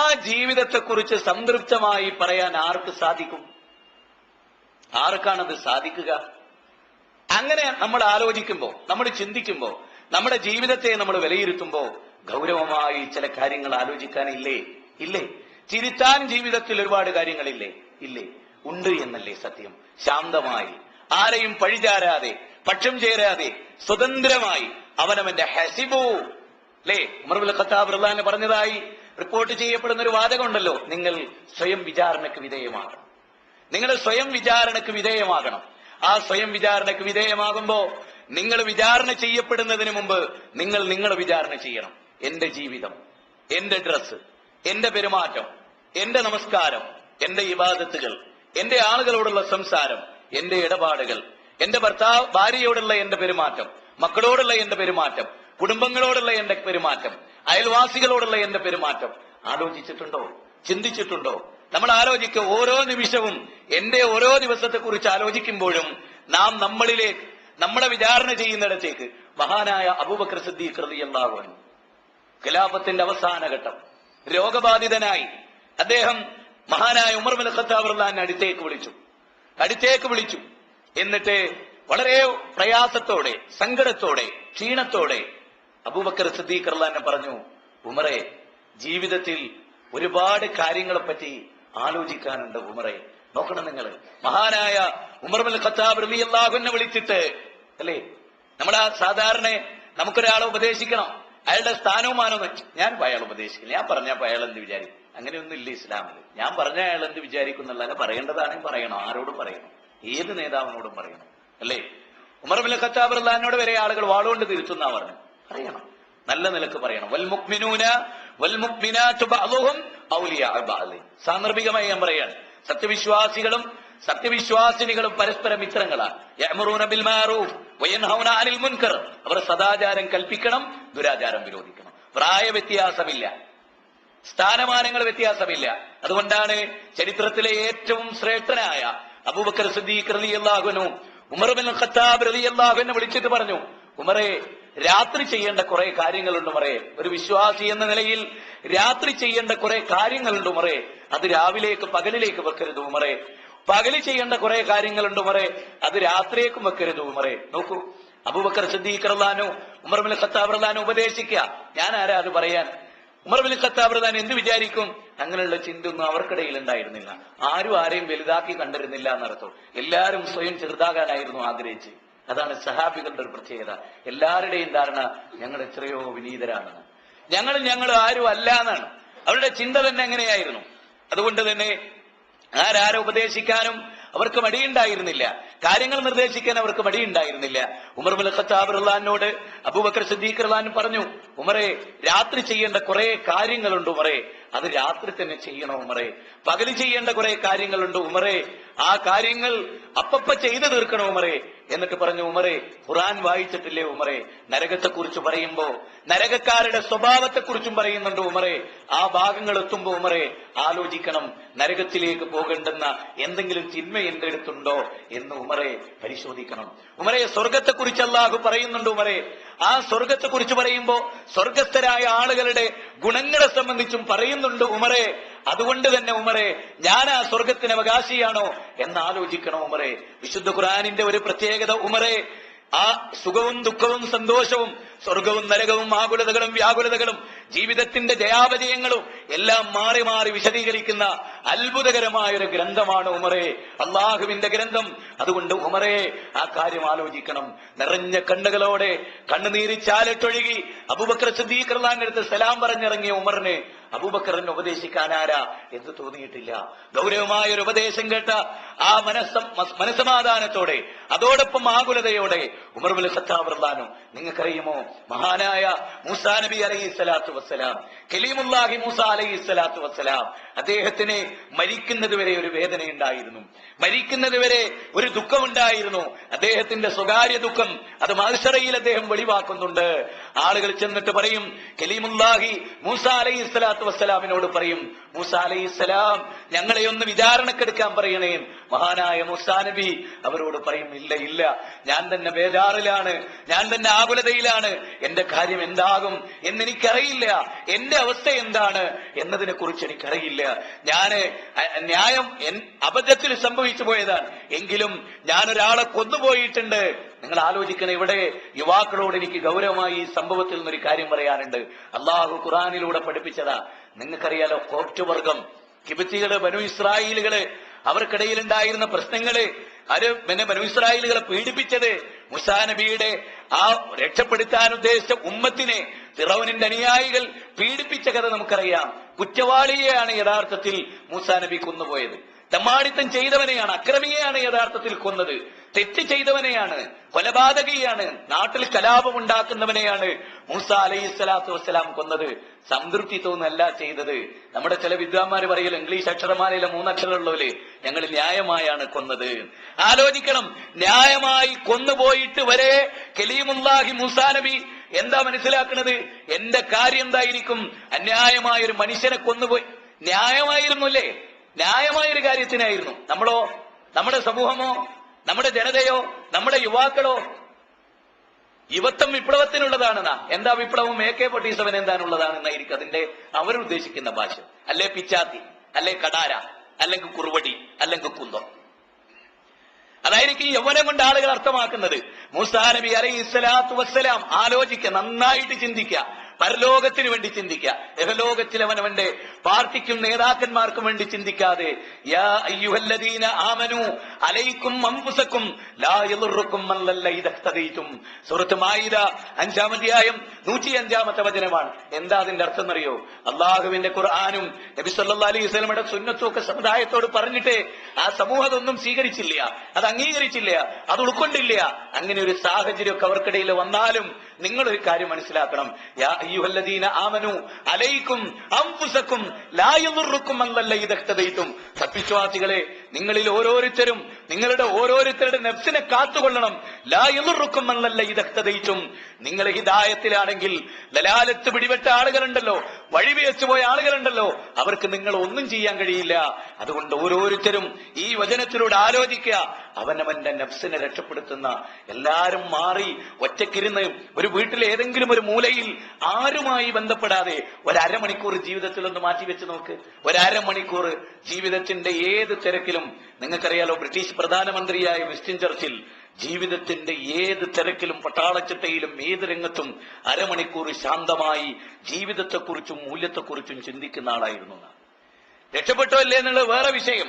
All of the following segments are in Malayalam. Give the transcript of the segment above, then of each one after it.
ആ ജീവിതത്തെക്കുറിച്ച് സംതൃപ്തമായി പറയാൻ ആർക്ക് സാധിക്കും? ആർക്കാണത് സാധിക്കുക? അങ്ങനെ നമ്മൾ ആലോചിക്കുമ്പോൾ നമ്മൾ ചിന്തിക്കുമ്പോൾ നമ്മുടെ ജീവിതത്തെ നമ്മൾ വിലയിരുത്തുമ്പോൾ ഗൗരവമായി ചില കാര്യങ്ങൾ ആലോചിക്കാനില്ലേ? ഇല്ലേ? ചിരിത്താൻ ജീവിതത്തിൽ ഒരുപാട് കാര്യങ്ങളില്ലേ? ഇല്ലേ? ഉണ്ട് എന്നല്ലേ സത്യം. ശാന്തമായി ആരെയും പഴിചാരാതെ പക്ഷം ചേരാതെ സ്വതന്ത്രമായി അവനവന്റെ ഹസിബു അല്ലേ ഉമർബുൽ ഖത്താബ് പറഞ്ഞതായി. റിപ്പോർട്ട് ചെയ്യപ്പെടുന്ന ഒരു വാചകമുണ്ടല്ലോ നിങ്ങൾ സ്വയം വിചാരണയ്ക്ക് വിധേയമാകണം. നിങ്ങൾ സ്വയം വിചാരണയ്ക്ക് വിധേയമാകണം. ആ സ്വയം വിചാരണയ്ക്ക് വിധേയമാകുമ്പോ നിങ്ങൾ വിചാരണ ചെയ്യപ്പെടുന്നതിന് മുമ്പ് നിങ്ങൾ നിങ്ങളെ വിചാരണ ചെയ്യണം. എന്റെ ജീവിതം എന്റെ ഡ്രസ് എന്റെ പെരുമാറ്റം എന്റെ നമസ്കാരം എന്റെ ഇബാദത്തുകൾ എന്റെ ആളുകളോടുള്ള സംസാരം എന്റെ ഇടപാടുകൾ എന്റെ ഭർത്താവ് ഭാര്യയോടുള്ള എന്റെ പെരുമാറ്റം മക്കളോടുള്ള എന്റെ പെരുമാറ്റം കുടുംബങ്ങളോടുള്ള എന്റെ പെരുമാറ്റം അയൽവാസികളോടുള്ള എന്റെ പെരുമാറ്റം. ആലോചിച്ചിട്ടുണ്ടോ? ചിന്തിച്ചിട്ടുണ്ടോ? നമ്മൾ ആലോചിക്കുക ഓരോ നിമിഷവും എന്റെ ഓരോ ദിവസത്തെ കുറിച്ച് ആലോചിക്കുമ്പോഴും നാം നമ്മളിലേക്ക് നമ്മളെ വിചാരണ ചെയ്യുന്നിടത്തേക്ക് മഹാനായ അബൂബക്കർ സിദ്ദീഖ് റളിയല്ലാഹു അൻഹു. ഖിലാഫത്തിന്റെ അവസാന ഘട്ടം. രോഗബാധിതനായി അദ്ദേഹം മഹാനായ ഉമർ ബിൻ ഖത്താബ് അടുത്തേക്ക് വിളിച്ചു. അടുത്തേക്ക് വിളിച്ചു. എന്നിട്ട് വളരെ പ്രയാസത്തോടെ സങ്കടത്തോടെ ക്ഷീണത്തോടെ അബൂബക്കർ സിദ്ദീഖ് റളിയല്ലാഹു പറഞ്ഞു ഉമറെ ജീവിതത്തിൽ ഒരുപാട് കാര്യങ്ങളെ പറ്റി ആലോചിക്കാനുണ്ട് ഉമറെ. നോക്കണം നിങ്ങൾ മഹാനായ ഉമർ ബിൻ ഖത്താബ് അള്ളാഹുനെ വിളിച്ചിട്ട് അല്ലേ? നമ്മൾ ആ സാധാരണ നമുക്കൊരാളെ ഉപദേശിക്കണം. അയാളുടെ സ്ഥാനവും മാനവും വെച്ച്. ഞാൻ അയാൾ ഉപദേശിക്കില്ല. ഞാൻ പറഞ്ഞപ്പോ അയാൾ എന്ത് വിചാരിക്കും? അങ്ങനെയൊന്നും ഇല്ല ഇസ്ലാമിൽ ഞാൻ പറഞ്ഞ അയാൾ എന്ത് വിചാരിക്കും എന്നുള്ളത് പറയേണ്ടതാണെങ്കിൽ പറയണം. ആരോടും പറയണം. ഏത് നേതാവിനോടും പറയണം. അല്ലേ? ഉമർ ബിൻ ഖത്താബ് റളിയല്ലാഹുവിനോട് വരെ ആളുകൾ വാളുകൊണ്ട് തിരുത്തുന്ന പറഞ്ഞു. പറയണം. നല്ല നിലയ്ക്ക് പറയണം. വൽമുക്മിനൂന മുക്മിനൂന വൽ മുക്മിനാത്തു ബഅ്ദുഹും ഔലിയാഉ ബഅദ് സാന്ദർഭികമായി ഞാൻ പറയാണ്. സത്യവിശ്വാസികളും സത്യവിശ്വാസിനികളും പരസ്പര മിത്രങ്ങളാണ്. യഅ്മുറൂന ബിൽ മാറൂഫ് വയൻഹൗന അനിൽ മുൻകർ. അവർ സദാചാരം കൽപ്പിക്കണം ദുരാചാരം വിരോധിക്കണം. പ്രായ വ്യത്യാസമില്ല. സ്ഥാനമാനങ്ങൾ വ്യത്യാസമില്ല. അതുകൊണ്ടാണ് ചരിത്രത്തിലെ ഏറ്റവും ശ്രേഷ്ഠനായ അബൂബക്കർ സിദ്ദീഖ് റളിയല്ലാഹുനു ഉമർ ബിൻ ഖത്താബ് റളിയല്ലാഹുവിനെ വിളിച്ചിട്ട് പറഞ്ഞു ഉമറെ രാത്രി ചെയ്യേണ്ട കുറെ കാര്യങ്ങളുണ്ട് മറേ. ഒരു വിശ്വാസി എന്ന നിലയിൽ രാത്രി ചെയ്യേണ്ട കുറെ കാര്യങ്ങളുണ്ട് മറേ. അത് രാവിലേക്ക് പകലിലേക്ക് വെക്കരുത് മറേ. പകൽ ചെയ്യേണ്ട കുറെ കാര്യങ്ങളുണ്ട് മറേ. അത് രാത്രിയേക്കും വെക്കരുത് മറേ. നോക്കൂ. അബുബക്കർ സിദ്ദീഖ് റളിയല്ലാഹു ഉമർ ബിൻ ഖത്താബ് റളിയല്ലാഹു ഉപദേശിക്കുക. ഞാൻ ആരാ അത് പറയാൻ? ഉമർ ബിൻ ഖത്താബ് റളിയല്ലാഹു എന്ത് വിചാരിക്കും? അങ്ങനെയുള്ള ചിന്തയൊന്നും അവർക്കിടയിൽ ഉണ്ടായിരുന്നില്ല. ആരും ആരെയും വലുതാക്കി കണ്ടിരുന്നില്ല എന്നർത്ഥം. എല്ലാവരും സ്വയം ചെറുതാകാനായിരുന്നു ആഗ്രഹിച്ച് അതാണ് സഹാബികളുടെ ഒരു പ്രത്യേകത. എല്ലാവരുടെയും ധാരണ ഞങ്ങൾ എത്രയോ വിനീതരാണെന്ന്. ഞങ്ങൾ ഞങ്ങൾ ആരും അല്ല എന്നാണ്. അവരുടെ ചിന്ത തന്നെ എങ്ങനെയായിരുന്നു? അതുകൊണ്ട് തന്നെ ആരാരെ ഉപദേശിക്കാനും അവർക്ക് മടിയുണ്ടായിരുന്നില്ല. കാര്യങ്ങൾ നിർദ്ദേശിക്കാൻ അവർക്ക് മടിയുണ്ടായിരുന്നില്ല. ഉമർ മുൽ ഖത്താബ് റഹ്ലാനോട് അബൂബക്കർ സിദ്ദീഖ് റഹ്ലാൻ പറഞ്ഞു ഉമറെ രാത്രി ചെയ്യേണ്ട കുറെ കാര്യങ്ങളുണ്ട് ഉമറെ. അത് രാത്രി തന്നെ ചെയ്യണം ഉമറെ? പകൽ ചെയ്യേണ്ട കുറെ കാര്യങ്ങളുണ്ട് ഉമറെ. ആ കാര്യങ്ങൾ അപ്പപ്പ ചെയ്തു തീർക്കണം ഉമറെ? എന്നിട്ട് പറഞ്ഞു ഉമറെ ഖുറാൻ വായിച്ചിട്ടില്ലേ ഉമറെ? നരകത്തെക്കുറിച്ച് പറയുമ്പോ നരകക്കാരുടെ സ്വഭാവത്തെക്കുറിച്ചും പറയുന്നുണ്ട് ഉമറെ. ആ ഭാഗങ്ങൾ എത്തുമ്പോ ഉമറെ ആലോചിക്കണം നരകത്തിലേക്ക് പോകേണ്ടെന്ന എന്തെങ്കിലും ചിന്മ എന്റെ അടുത്തുണ്ടോ എന്ന് ഉമറെ പരിശോധിക്കണം. ഉമറെ സ്വർഗത്തെക്കുറിച്ച് അല്ലാഹു പറയുന്നുണ്ട് ഉമറെ. ആ സ്വർഗത്തെക്കുറിച്ച് പറയുമ്പോ സ്വർഗസ്ഥരായ ആളുകളുടെ ഗുണങ്ങളെ സംബന്ധിച്ചും പറയുന്നുണ്ട് ഉമറെ. അതുകൊണ്ട് തന്നെ ഉമറെ ഞാൻ ആ സ്വർഗത്തിന് അവകാശിയാണോ എന്ന് ആലോചിക്കണം ഉമറെ? വിശുദ്ധ ഖുറാനിന്റെ ഒരു പ്രത്യേകത ഉമറെ ആ സുഖവും ദുഃഖവും സന്തോഷവും സ്വർഗവും നരകവും ആകുലതകളും വ്യാകുലതകളും ജീവിതത്തിന്റെ ജയാപജയങ്ങളും എല്ലാം മാറി മാറി വിശദീകരിക്കുന്ന അത്ഭുതകരമായ ഒരു ഗ്രന്ഥമാണ് ഉമറെ. അള്ളാഹുവിന്റെ ഗ്രന്ഥം. അതുകൊണ്ട് ഉമറെ ആ കാര്യം ആലോചിക്കണം. നിറഞ്ഞ കണ്ണുകളോടെ കണ്ണുനീരി ചാലിട്ടൊഴുകി അബുബക്ര സിദ്ദീഖ് എടുത്ത് അടുത്ത് സലാം പറഞ്ഞിറങ്ങിയ ഉമറിനെ അബൂബക്കറിനെ ഉപദേശിക്കാൻ ആരാ എന്ന് തോന്നിയിട്ടില്ല. ഗൗരവമായ ഒരു ഉപദേശം കേട്ട ആ മനസ്സ മനസമാധാനത്തോടെ അതോടൊപ്പം ആകുലതയോടെ ഉമർ ബുൽ ഖത്താബ് റഹ്ലാനു നിങ്ങൾക്കറിയുമോ? മഹാനായ മൂസാ നബി അലൈഹി സ്വലാത്തു വസ്സലാം കലീമുല്ലാഹി മൂസ അലൈഹി സ്വലാത്തു വസ്സലാം അദ്ദേഹത്തിന് മരിക്കുന്നത് വരെ ഒരു വേദനയുണ്ടായിരുന്നു. മരിക്കുന്നത് വരെ ഒരു ദുഃഖമുണ്ടായിരുന്നു. അദ്ദേഹത്തിന്റെ സ്വകാര്യ ദുഃഖം അത് മത്സരയിൽ അദ്ദേഹം വെളിവാക്കുന്നുണ്ട്. ആളുകൾ ചെന്നിട്ട് പറയും കലീമുല്ലാഹി മൂസ അലൈഹി സ്വലാത്തു വസ്സലാമിനോട് പറയും മൂസ അലൈഹി സ്വലാം ഞങ്ങളെ ഒന്ന് വിചാരണക്കെടുക്കാൻ പറയണേ. മഹാനായ മൂസാ നബി അവരോട് പറയും ഇല്ല ഇല്ല ഞാൻ തന്നെ ബേജാറിലാണ് ഞാൻ തന്നെ ആകുലതയിലാണ് എന്റെ കാര്യം എന്താകും എന്നെനിക്കറിയില്ല എന്റെ അവസ്ഥ എന്താണ് എന്നതിനെ കുറിച്ച് എനിക്കറിയില്ല. ഞാൻ ന്യായം അബദ്ധത്തിൽ സംഭവിച്ചു പോയതാണ്. എങ്കിലും ഞാൻ ഒരാളെ കൊന്നുപോയിട്ടുണ്ട് നിങ്ങൾ ആലോചിക്കണം ഇവിടെ യുവാക്കളോട് എനിക്ക് ഗൗരവമായി ഈ സംഭവത്തിൽ നിന്നൊരു കാര്യം പറയാനുണ്ട്. അള്ളാഹു ഖുറാനിലൂടെ പഠിപ്പിച്ചതാ. നിങ്ങൾക്കറിയാലോ കോപ്റ്റ് വർഗം കിബത്തികൾ ബനു ഇസ്രായേലുകൾ അവർക്കിടയിൽ ഉണ്ടായിരുന്ന പ്രശ്നങ്ങൾ അത് പിന്നെ ബനു ഇസ്രായേലുകളെ പീഡിപ്പിച്ചത് മുസാ നബിയുടെ ആ രക്ഷപ്പെടുത്താൻ ഉദ്ദേശിച്ച ഉമ്മത്തിനെ ഫിറൌനിന്റെ അനുയായികൾ പീഡിപ്പിച്ച കഥ നമുക്കറിയാം. കുറ്റവാളിയെയാണ് യഥാർത്ഥത്തിൽ മൂസാ നബി കൊന്നുപോയത്. തെമ്മാടിത്തം ചെയ്തവനെയാണ് അക്രമിയെയാണ് യഥാർത്ഥത്തിൽ കൊന്നത്. തെറ്റ് ചെയ്തവനെയാണ് കൊലപാതകയാണ് നാട്ടിൽ കലാപം ഉണ്ടാക്കുന്നവനെയാണ് മൂസ അലൈഹി സ്വലാത്തു വസ്സലാം കൊന്നത്. സംതൃപ്തി തോന്നല്ല ചെയ്തത്. നമ്മുടെ ചില വിദ്വാന്മാർ പറയൽ ഇംഗ്ലീഷ് അക്ഷരമാലയിലെ മൂന്നക്ഷരമുള്ളവര് ഞങ്ങൾ ന്യായമായാണ് കൊന്നത്. ആലോചിക്കണം ന്യായമായി കൊന്നുപോയിട്ട് വരെ കലീമുല്ലാഹി മൂസാ നബി എന്താ മനസ്സിലാക്കുന്നത് എന്റെ കാര്യം എന്തായിരിക്കും? അന്യായമായ ഒരു മനുഷ്യനെ കൊന്നുപോയി. ന്യായമായിരുന്നുല്ലേ? ന്യായമായ ഒരു കാര്യത്തിനായിരുന്നു. നമ്മളോ നമ്മുടെ സമൂഹമോ നമ്മുടെ ജനതയോ നമ്മുടെ യുവാക്കളോ യുവത്വം വിപ്ലവത്തിനുള്ളതാണെന്നാ എന്താ വിപ്ലവം? A K forty seven seven എന്താണുള്ളതാണെന്നായിരിക്കും അതിന്റെ അവരുദ്ദേശിക്കുന്ന ഭാഷ. അല്ലെ പിച്ചാത്തി അല്ലെ കടാര അല്ലെങ്കിൽ കുറുവടി അല്ലെങ്കിൽ കുന്തം. അതായിരിക്കും യൗവനം കൊണ്ട് ആളുകൾ അർത്ഥമാക്കുന്നത്. മൂസാ നബി അലൈഹി സ്വലാത്തു വസ്സലാം ആലോചിക്കുക നന്നായിട്ട് ചിന്തിക്കുക പരലോകത്തിന് വേണ്ടി ചിന്തിക്കുക. യഹലോകത്തിൽ അവനവന്റെ പാർട്ടിക്കും നേതാക്കന്മാർക്കും വേണ്ടി ചിന്തിക്കാതെ യാ അയ്യുഹല്ലദീന ആമനു അലൈക്കും അംബുസക്കും ലാ ഇദഹ്തദൈതും സൂറത്ത് മായിദ നൂറ്റി അഞ്ചാമത്തെ വചനമാണ്. എന്താ അതിന്റെ അർത്ഥം എന്നറിയോ? അള്ളാഹുവിന്റെ ഖുർആാനും നബി സല്ലല്ലാഹു അലൈഹി വസല്ലമയുടെ സുന്നത്തും ഒക്കെ സമുദായത്തോട് പറഞ്ഞിട്ട് ആ സമൂഹം അതൊന്നും സ്വീകരിച്ചില്ല അത് അംഗീകരിച്ചില്ല അത് ഉൾക്കൊണ്ടില്ല. അങ്ങനെ ഒരു സാഹചര്യമൊക്കെ അവർക്കിടയിൽ വന്നാലും നിങ്ങളൊരു കാര്യം മനസ്സിലാക്കണം. യാ അയ്യുഹല്ലദീന ആമനു നിങ്ങളിൽ ഓരോരുത്തരും നിങ്ങളുടെ ഓരോരുത്തരുടെ നെഫ്സിനെ കാത്തുകൊള്ളണം. ലാ എന്നല്ല ഇദഹ്തദൈതും നിങ്ങൾ ഹിതായത്തിലാണെങ്കിൽ ലലാലത്ത് പിടിപെട്ട ആളുകളുണ്ടല്ലോ വഴിവിയച്ചു പോയ ആളുകളുണ്ടല്ലോ അവർക്ക് നിങ്ങൾ ഒന്നും ചെയ്യാൻ കഴിയില്ല. അതുകൊണ്ട് ഓരോരുത്തരും ഈ വചനത്തിലൂടെ ആലോചിക്കുക. അവനവന്റെ നഫ്സിനെ രക്ഷപ്പെടുത്തുന്ന എല്ലാരും മാറി ഒറ്റക്കിരുന്ന് ഒരു വീട്ടിലെ ഏതെങ്കിലും ഒരു മൂലയിൽ ആരുമായി ബന്ധപ്പെടാതെ ഒരമണിക്കൂർ ജീവിതത്തിൽ ഒന്ന് മാറ്റി വെച്ച് നോക്ക്. ഒരമണിക്കൂർ ജീവിതത്തിന്റെ ഏത് തിരക്കിലും നിങ്ങൾക്കറിയാലോ ബ്രിട്ടീഷ് പ്രധാനമന്ത്രിയായ വിസ്റ്റിൻ ചർച്ചിൽ ജീവിതത്തിന്റെ ഏത് തിരക്കിലും പട്ടാളച്ചിട്ടയിലും ഏത് രംഗത്തും അരമണിക്കൂർ ശാന്തമായി ജീവിതത്തെക്കുറിച്ചും മൂല്യത്തെക്കുറിച്ചും ചിന്തിക്കുന്ന ആളായിരുന്നു. രക്ഷപ്പെട്ടോ അല്ലേ എന്നുള്ളത് വേറെ വിഷയം.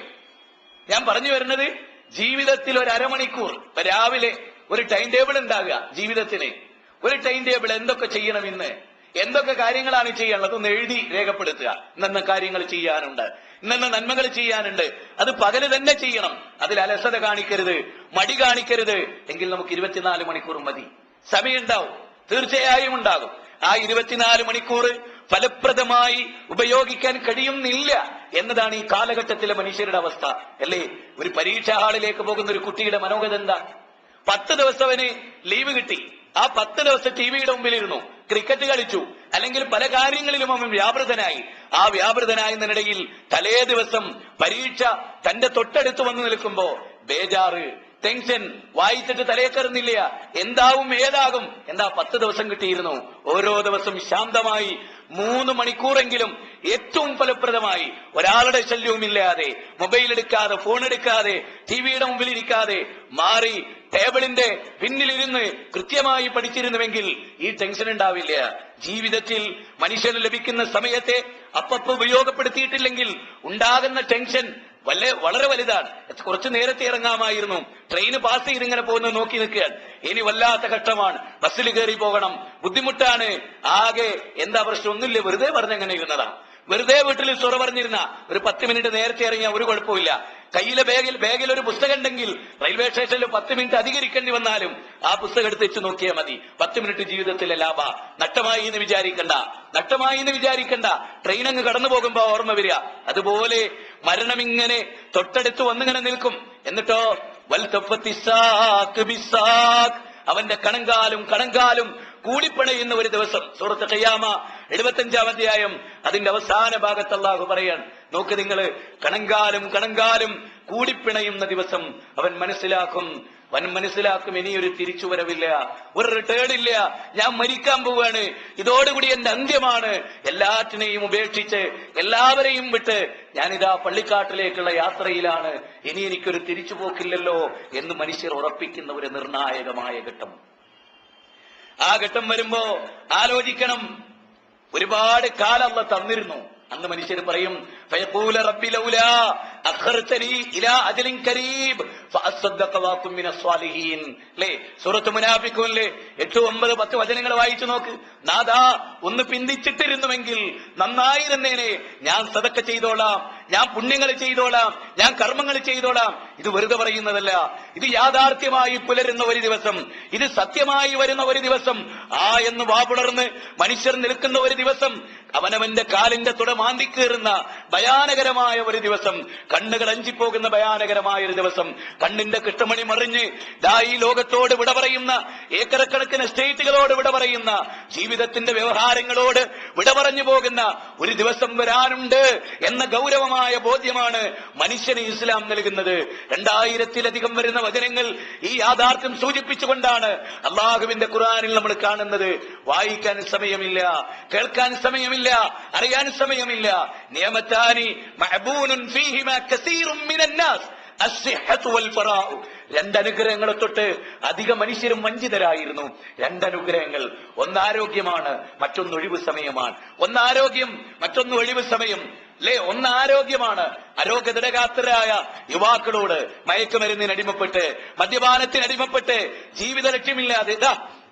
ഞാൻ പറഞ്ഞു വരുന്നത് ജീവിതത്തിൽ ഒരു അരമണിക്കൂർ രാവിലെ ഒരു ടൈം ടേബിൾ ഉണ്ടാകുക ജീവിതത്തിന്. ഒരു ടൈം ടേബിൾ എന്തൊക്കെ ചെയ്യണം ഇന്ന്? എന്തൊക്കെ കാര്യങ്ങളാണ് ചെയ്യാനുള്ളത്? ഒന്ന് എഴുതി രേഖപ്പെടുത്തുക. ഇന്നെന്ന കാര്യങ്ങൾ ചെയ്യാനുണ്ട്. ഇന്നെന്ന നന്മകൾ ചെയ്യാനുണ്ട്. അത് പകൽ തന്നെ ചെയ്യണം. അതിൽ അലസത കാണിക്കരുത്. മടി കാണിക്കരുത്. എങ്കിൽ നമുക്ക് ഇരുപത്തിനാല് മണിക്കൂർ മതി. സമയമുണ്ടാവും. തീർച്ചയായും ഉണ്ടാകും. ആ ഇരുപത്തിനാല് മണിക്കൂർ ഫലപ്രദമായി ഉപയോഗിക്കാൻ കഴിയുന്നില്ല എന്നതാണ് ഈ കാലഘട്ടത്തിലെ മനുഷ്യരുടെ അവസ്ഥ. അല്ലേ? ഒരു പരീക്ഷാ ഹാളിലേക്ക് പോകുന്ന ഒരു കുട്ടിയുടെ മനോഗത എന്താ? പത്ത് ദിവസം അവന് ലീവ് കിട്ടി. ആ പത്ത് ദിവസം ടി വിയുടെ മുമ്പിലിരുന്നു. ക്രിക്കറ്റ് കളിച്ചു. അല്ലെങ്കിൽ പല കാര്യങ്ങളിലും അവൻ വ്യാപൃതനായി. ആ വ്യാപൃതനായതിനിടയിൽ തലേ ദിവസം പരീക്ഷ തന്റെ തൊട്ടടുത്ത് വന്നു നിൽക്കുമ്പോ ബേജാറ്. ടെൻഷൻ. വായിച്ചിട്ട് തലയെ കയറുന്നില്ല. എന്താവും ഏതാകും? എന്താ പത്ത് ദിവസം കിട്ടിയിരുന്നു. ഓരോ ദിവസം ശാന്തമായി മൂന്ന് മണിക്കൂറെങ്കിലും ഏറ്റവും ഫലപ്രദമായി ഒരാളുടെ ശല്യവുമില്ലാതെ മൊബൈൽ എടുക്കാതെ ഫോൺ എടുക്കാതെ ടിവിയുടെ മുമ്പിൽ ഇരിക്കാതെ മാറി ടേബിളിന്റെ പിന്നിലിരുന്ന് കൃത്യമായി പഠിച്ചിരുന്നുവെങ്കിൽ ഈ ടെൻഷൻ ഉണ്ടാവില്ല. ജീവിതത്തിൽ മനുഷ്യന് ലഭിക്കുന്ന സമയത്തെ അപ്പപ്പ് ഉപയോഗപ്പെടുത്തിയിട്ടില്ലെങ്കിൽ ഉണ്ടാകുന്ന ടെൻഷൻ വല്ല വളരെ വലുതാണ്. കുറച്ചു നേരത്തെ ഇറങ്ങാമായിരുന്നു. ട്രെയിന് പാസ് ചെയ്ത് ഇങ്ങനെ പോകുന്നത് നോക്കി നിൽക്കുകയാണ് ഇനി വല്ലാത്ത ഘട്ടമാണ് ബസ്സിൽ കയറി പോകണം. ബുദ്ധിമുട്ടാണ്. ആകെ എന്താ പ്രശ്നം? ഒന്നുമില്ല. വെറുതെ പറഞ്ഞങ്ങനെ ഇരുന്നതാ. വെറുതെ വീട്ടിൽ സുറ പറഞ്ഞിരുന്ന ഒരു പത്ത് മിനിറ്റ് നേരത്തെ ഇറങ്ങിയാൽ ഒരു കുഴപ്പമില്ല കയ്യിലെ ബാഗിൽ ബാഗിൽ ഒരു പുസ്തകം ഉണ്ടെങ്കിൽ റെയിൽവേ സ്റ്റേഷനിൽ പത്ത് മിനിറ്റ് അധികരിക്കേണ്ടി വന്നാലും ആ പുസ്തകം എടുത്ത് വെച്ച് നോക്കിയാൽ മതി. പത്ത് മിനിറ്റ് ജീവിതത്തിലെ ലാഭ. നഷ്ടമായി എന്ന് വിചാരിക്കണ്ട. നഷ്ടമായി എന്ന് വിചാരിക്കണ്ട. ട്രെയിൻ അങ്ങ് കടന്നു പോകുമ്പോ ഓർമ്മ വരിക. അതുപോലെ മരണം ഇങ്ങനെ തൊട്ടടുത്ത് വന്നിങ്ങനെ നിൽക്കും. എന്നിട്ടോ വൽ അവന്റെ കണങ്കാലും കണങ്കാലും കൂടിപ്പണയുന്ന ഒരു ദിവസം സൂറത്ത് കയ്യാമ എഴുപത്തഞ്ചാം അധ്യായം അതിന്റെ അവസാന ഭാഗത്ത് അള്ളാഹു പറയാൻ നോക്ക് നിങ്ങൾ കണങ്കാലും കണങ്കാലും കൂടിപ്പിണയുന്ന ദിവസം അവൻ മനസ്സിലാക്കും വൻ മനസ്സിലാക്കും ഇനിയൊരു തിരിച്ചുവരവില്ല ഒരു റിട്ടേൺ ഇല്ല ഞാൻ മരിക്കാൻ പോവാണ് ഇതോടുകൂടി എന്റെ അന്ത്യമാണ് എല്ലാറ്റിനെയും ഉപേക്ഷിച്ച് എല്ലാവരെയും വിട്ട് ഞാനിതാ പള്ളിക്കാട്ടിലേക്കുള്ള യാത്രയിലാണ് ഇനി എനിക്കൊരു തിരിച്ചുപോക്കില്ലല്ലോ എന്ന് മനുഷ്യർ ഉറപ്പിക്കുന്ന ഒരു നിർണായകമായ ഘട്ടം. ആ ഘട്ടം വരുമ്പോ ആലോചിക്കണം. ഒരുപാട് കാലം അള്ള തന്നിരുന്നു. അന്ന് മനുഷ്യർ പറയും സൂറത്ത് വചനങ്ങൾ വായിച്ചു നോക്ക്. നാദാ ഒന്ന് പിന്തിച്ചിട്ടിരുന്നുവെങ്കിൽ നന്നായിരുന്നേനെ ഞാൻ സതക്ക ചെയ്തോളാം ഞാൻ പുണ്യങ്ങൾ ചെയ്തോളാം ഞാൻ കർമ്മങ്ങൾ ചെയ്തോളാം. ഇത് വെറുതെ പറയുന്നതല്ല. ഇത് യാഥാർത്ഥ്യമായി പുലരുന്ന ഒരു ദിവസം. ഇത് സത്യമായി വരുന്ന ഒരു ദിവസം. ആ എന്ന് വാപുണർന്ന് മനുഷ്യർ നിൽക്കുന്ന ഒരു ദിവസം. അവനവന്റെ കാലിന്റെ തുട കയറുന്ന ഭയാനകരമായ ഒരു ദിവസം കണ്ണുകൾ അഞ്ചിപ്പോകുന്ന ഭയാനകരമായ ഒരു ദിവസം കണ്ണിന്റെ കൃഷ്ണമണി മറിഞ്ഞ് ദാ ഈ ലോകത്തോട് വിട പറയുന്ന ഏക്കറക്കണക്കിന് സ്റ്റേറ്റുകളോട് വിട പറയുന്ന ജീവിതത്തിന്റെ വ്യവഹാരങ്ങളോട് വിട പറഞ്ഞു പോകുന്ന ഒരു ദിവസം വരാനുണ്ട് എന്ന ഗൗരവമായ ബോധ്യമാണ് മനുഷ്യന് ഇസ്ലാം നൽകുന്നത്. രണ്ടായിരത്തിലധികം വരുന്ന വചനങ്ങൾ ഈ യാഥാർത്ഥ്യം സൂചിപ്പിച്ചുകൊണ്ടാണ് അള്ളാഹുവിന്റെ ഖുറാനിൽ നമ്മൾ കാണുന്നത്. വായിക്കാൻ സമയമില്ല കേൾക്കാൻ സമയമില്ല. അറിയാൻ സമയമില്ല. നിയമത്താനി മഹബൂനുൻ ഫീഹിമ കസീറും. രണ്ടനുഗ്രഹങ്ങളെ തൊട്ട് അധിക മനുഷ്യരും വഞ്ചിതരായിരുന്നു. രണ്ടനുഗ്രഹങ്ങൾ. ഒന്ന് ആരോഗ്യമാണ് മറ്റൊന്ന് ഒഴിവ് സമയമാണ്. ഒന്ന് ആരോഗ്യം മറ്റൊന്ന് ഒഴിവ് സമയം. അല്ലേ ഒന്ന് ആരോഗ്യമാണ് ആരോഗ്യദൃഢഗാത്രരായ യുവാക്കളോട് മയക്കുമരുന്നിന് അടിമപ്പെട്ട് മദ്യപാനത്തിന് അടിമപ്പെട്ട് ജീവിത ലക്ഷ്യമില്ലാതെ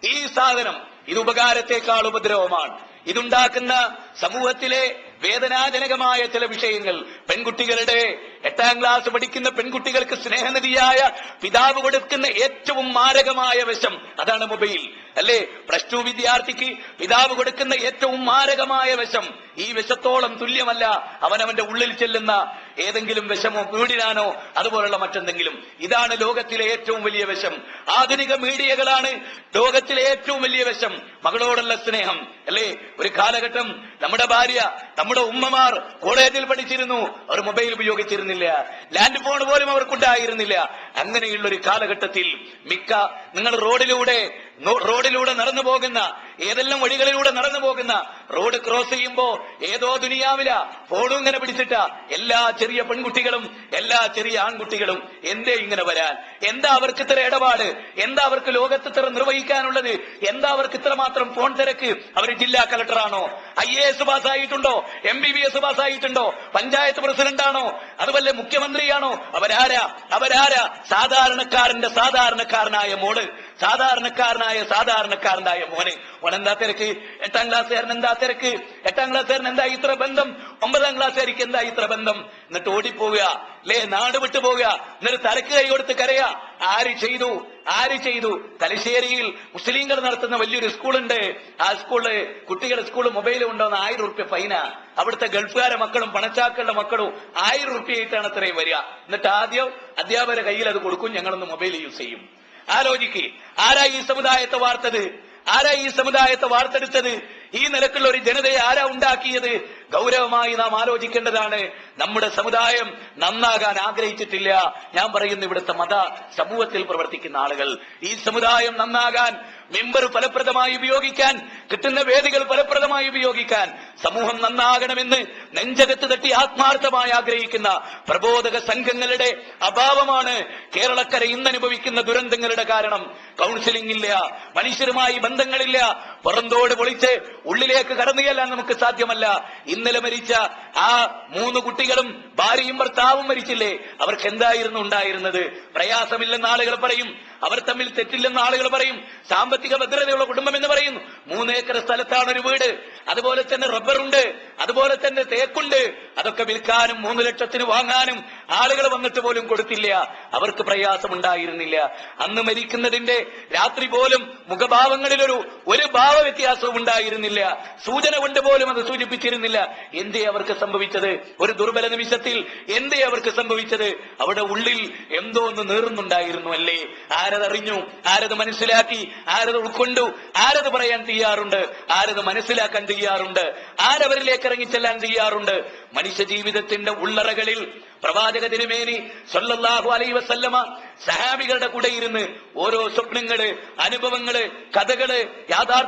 ഈ സാധനം ഇത് ഉപകാരത്തെക്കാൾ ഉപദ്രവമാണ്. ഇതുണ്ടാക്കുന്ന സമൂഹത്തിലെ വേദനാജനകമായ ചില വിഷയങ്ങൾ. പെൺകുട്ടികളുടെ എട്ടാം ക്ലാസ് പഠിക്കുന്ന പെൺകുട്ടികൾക്ക് സ്നേഹനിധിയായ പിതാവ് കൊടുക്കുന്ന ഏറ്റവും മാരകമായ വശം അതാണ് മൊബൈൽ. അല്ലേ? പ്ലസ് ടു വിദ്യാർത്ഥിക്ക് പിതാവ് കൊടുക്കുന്ന ഏറ്റവും മാരകമായ വശം ഈ വശത്തോളം തുല്യമല്ല. അവനവന്റെ ഉള്ളിൽ ചെല്ലുന്ന ഏതെങ്കിലും വിഷമോ പീഡിനാനോ അതുപോലുള്ള മറ്റെന്തെങ്കിലും. ഇതാണ് ലോകത്തിലെ ഏറ്റവും വലിയ വിഷം. ആധുനിക മീഡിയകളാണ് ലോകത്തിലെ ഏറ്റവും വലിയ വിഷം. മകളോടുള്ള സ്നേഹം അല്ലേ? ഒരു കാലഘട്ടം നമ്മുടെ ഭാര്യ നമ്മുടെ ഉമ്മമാർ കോളേജിൽ പഠിച്ചിരുന്നു. അവർ മൊബൈൽ ഉപയോഗിച്ചിരുന്നില്ല. ലാൻഡ് ഫോൺ പോലും അവർക്കുണ്ടായിരുന്നില്ല. അങ്ങനെയുള്ള ഒരു കാലഘട്ടത്തിൽ മിക്ക നിങ്ങൾ റോഡിലൂടെ റോഡിലൂടെ നടന്നു പോകുന്ന ഏതെല്ലാം വഴികളിലൂടെ നടന്നു പോകുന്ന റോഡ് ക്രോസ് ചെയ്യുമ്പോ ഏതോ ദുനിയാവില ഫോണും ഇങ്ങനെ പിടിച്ചിട്ട എല്ലാ ചെറിയ പെൺകുട്ടികളും എല്ലാ ചെറിയ ആൺകുട്ടികളും എന്തേ ഇങ്ങനെ വരാൻ? എന്താ അവർക്ക് ഇത്ര ഇടപാട്? എന്താ അവർക്ക് ലോകത്ത് ഇത്ര നിർവഹിക്കാനുള്ളത്? എന്താ അവർക്ക് ഇത്ര മാത്രം ഫോൺ തിരക്ക്? അവർ ജില്ലാ കളക്ടറാണോ ഐ എ എസ് പാസ്സായിട്ടുണ്ടോ? എം ബി ബി എസ് പാസ്സായിട്ടുണ്ടോ? പഞ്ചായത്ത് പ്രസിഡന്റ് ആണോ അതുപോലെ മുഖ്യമന്ത്രിയാണോ? അവരാരാ? അവരാരാ? സാധാരണക്കാരന്റെ സാധാരണക്കാരനായ മോൾ. സാധാരണക്കാരനായ സാധാരണക്കാരനായ മോനെ ഓനെന്താ തിരക്ക്? എട്ടാം ക്ലാസ്സുകാരൻ എന്താ തിരക്ക്? എട്ടാം ക്ലാസ്സുകാരൻ എന്താ ഇത്ര ബന്ധം? ഒമ്പതാം ക്ലാസ്സുകാരിക്ക് എന്താ ഇത്ര ബന്ധം? എന്നിട്ട് ഓടിപ്പോവുക. ലേ നാട് വിട്ടു പോവുക. എന്നിട്ട് തലക്ക് കൈ കൊടുത്ത് കരയാ ആര് ചെയ്തു? ആര് ചെയ്തു? തലശ്ശേരിയിൽ മുസ്ലിങ്ങൾ നടത്തുന്ന വലിയൊരു സ്കൂളുണ്ട്. ആ സ്കൂളിൽ കുട്ടികളുടെ സ്കൂൾ മൊബൈൽ കൊണ്ടുവന്ന ആയിരം റുപ്യ ഫൈന അവിടുത്തെ ഗൾഫുകാരെ മക്കളും പണച്ചാക്കളുടെ മക്കളും ആയിരം റുപ്യ ആയിട്ടാണ് അത്രയും വരിക. എന്നിട്ട് ആദ്യം അധ്യാപകരുടെ കയ്യിൽ അത് കൊടുക്കും. ഞങ്ങളൊന്ന് മൊബൈൽ യൂസ് ചെയ്യും. ആലോചിക്ക്. ആരാ ഈ സമുദായത്തെ വാർത്തത്? ആരാ ഈ സമുദായത്തെ വാർത്തെടുത്തത്? ഈ നിലക്കുള്ള ഒരു ജനതയെ ആരാ ഉണ്ടാക്കിയത്? ഗൗരവമായി നാം ആലോചിക്കേണ്ടതാണ്. നമ്മുടെ സമുദായം നന്നാകാൻ ആഗ്രഹിച്ചിട്ടില്ല. ഞാൻ പറയുന്നു ഇവിടുത്തെ മത സമൂഹത്തിൽ പ്രവർത്തിക്കുന്ന ആളുകൾ. ഈ സമുദായം നന്നാകാൻ മെമ്പർ ഫലപ്രദമായി ഉപയോഗിക്കാൻ കിട്ടുന്ന വേദികൾ ഫലപ്രദമായി ഉപയോഗിക്കാൻ സമൂഹം നന്നാകണമെന്ന് നെഞ്ചകത്ത് തട്ടി ആത്മാർത്ഥമായി ആഗ്രഹിക്കുന്ന പ്രബോധക സംഘങ്ങളുടെ അഭാവമാണ് കേരളക്കര ഇന്ന് അനുഭവിക്കുന്ന ദുരന്തങ്ങളുടെ കാരണം. കൗൺസിലിംഗ് ഇല്ല മനുഷ്യരുമായി ബന്ധങ്ങളില്ല. പുറന്തോട് പൊളിച്ച് ഉള്ളിലേക്ക് കടന്നു ചെല്ലാൻ നമുക്ക് സാധ്യമല്ല. ഇന്നലെ മരിച്ച ആ മൂന്ന് കുട്ടികളും ഭാര്യയും ഭർത്താവും മരിച്ചില്ലേ? അവർക്ക് എന്തായിരുന്നു ഉണ്ടായിരുന്നത്? പ്രയാസമില്ലെന്ന് ആളുകൾ പറയും. അവർ തമ്മിൽ തെറ്റില്ലെന്ന് ആളുകൾ പറയും. സാമ്പത്തിക ഭദ്രതയുള്ള കുടുംബം എന്ന് പറയുന്നു. മൂന്നേക്കർ സ്ഥലത്താണ് ഒരു വീട്. അതുപോലെ തന്നെ റബ്ബറുണ്ട്. അതുപോലെ തന്നെ തേക്കുണ്ട്. അതൊക്കെ വിൽക്കാനും മൂന്ന് ലക്ഷത്തിന് വാങ്ങാനും ആളുകൾ വന്നിട്ട് പോലും കൊടുത്തില്ല. അവർക്ക് പ്രയാസമുണ്ടായിരുന്നില്ല. അന്ന് മരിക്കുന്നതിന്റെ രാത്രി പോലും മുഖഭാവങ്ങളിലൊരു ഒരു ഭാവ വ്യത്യാസവും ഉണ്ടായിരുന്നില്ല. സൂചന കൊണ്ട് പോലും അത് സൂചിപ്പിച്ചിരുന്നില്ല. എന്തേ അവർക്ക് സംഭവിച്ചത്? ഒരു ദുർബല നിമിഷത്തിൽ എന്തേ അവർക്ക് സംഭവിച്ചത്? അവിടെ ഉള്ളിൽ എന്തോ ഒന്ന് നേറുന്നുണ്ടായിരുന്നു അല്ലേ? ആരതറിഞ്ഞു ആരത് മനസ്സിലാക്കി? ആരത് ഉൾക്കൊണ്ടു? ആരത് പറയാൻ തയ്യാറുണ്ട്? ആരത് മനസ്സിലാക്കാൻ തയ്യാറുണ്ട്? ആരവരിലേക്ക് ഇറങ്ങിച്ചെല്ലാൻ തയ്യാറുണ്ട്? മനുഷ്യ ജീവിതത്തിന്റെ ഉള്ളറകളിൽ പ്രവാചക തിരുമേനി സല്ലല്ലാഹു അലൈ വസല്ലമ സഹാബികളുടെ കൂടെ ഇരുന്ന് ഓരോ സ്വപ്നങ്ങൾ അനുഭവങ്ങൾ കഥകൾ യാഥാർത്ഥ്യ